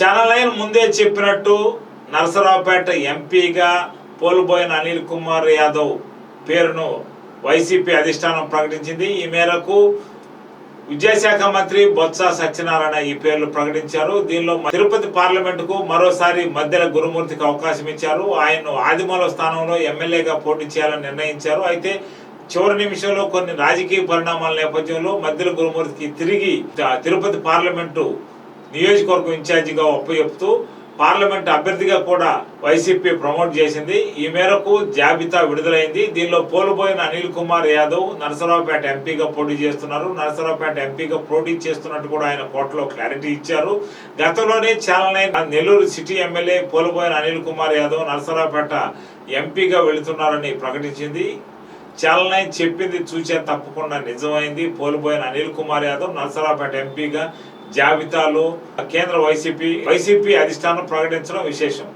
Channel ముందే చెప్పినట్టు నరసరావుపేట ఎంపీగా పోలుబోయిన అనిల్ కుమార్ యాదవ్ పేరును వైసీపీ అధిష్టానం ప్రకటించింది. ఈ మేరకు విద్యాశాఖ మంత్రి బొత్స సత్యనారాయణ ఈ పేర్లు ప్రకటించారు. దీనిలో తిరుపతి తిరుపతి పార్లమెంటుకు మరోసారి మధ్యల గురుమూర్తికి అవకాశం ఇచ్చారు. ఆయన్ను ఆదిమూల స్థానంలో ఎమ్మెల్యేగా పోటీ చేయాలని నిర్ణయించారు. అయితే చివరి నిమిషంలో కొన్ని రాజకీయ పరిణామాల నేపథ్యంలో మధ్యల గురుమూర్తికి తిరిగి తిరుపతి పార్లమెంటు నియోజకవర్గం ఇన్ఛార్జిగా ఒప్పచెప్తూ పార్లమెంట్ అభ్యర్థిగా కూడా వైసీపీ ప్రమోట్ చేసింది. ఈ మేరకు జాబితా విడుదలైంది. దీనిలో పోలుపోయిన అనిల్ కుమార్ యాదవ్ నరసరావుపేట ఎంపీగా పోటీ చేస్తున్నారు. నరసరావుపేట ఎంపీగా పోటీ చేస్తున్నట్టు కూడా ఆయన కోర్టులో క్లారిటీ ఇచ్చారు. గతంలోనే నైన్ నెల్లూరు సిటీ ఎమ్మెల్యే పోలుపోయిన అనిల్ కుమార్ యాదవ్ నరసరావుపేట ఎంపీగా వెళుతున్నారని ప్రకటించింది. చాలనై చెప్పింది చూసే తప్పకుండా నిజమైంది. పోలిపోయిన అనిల్ కుమార్ యాదవ్ నరసరావుపేట ఎంపీగా జాబితాలో కేంద్ర వైసీపీ వైసీపీ అధిష్టానం ప్రకటించడం విశేషం.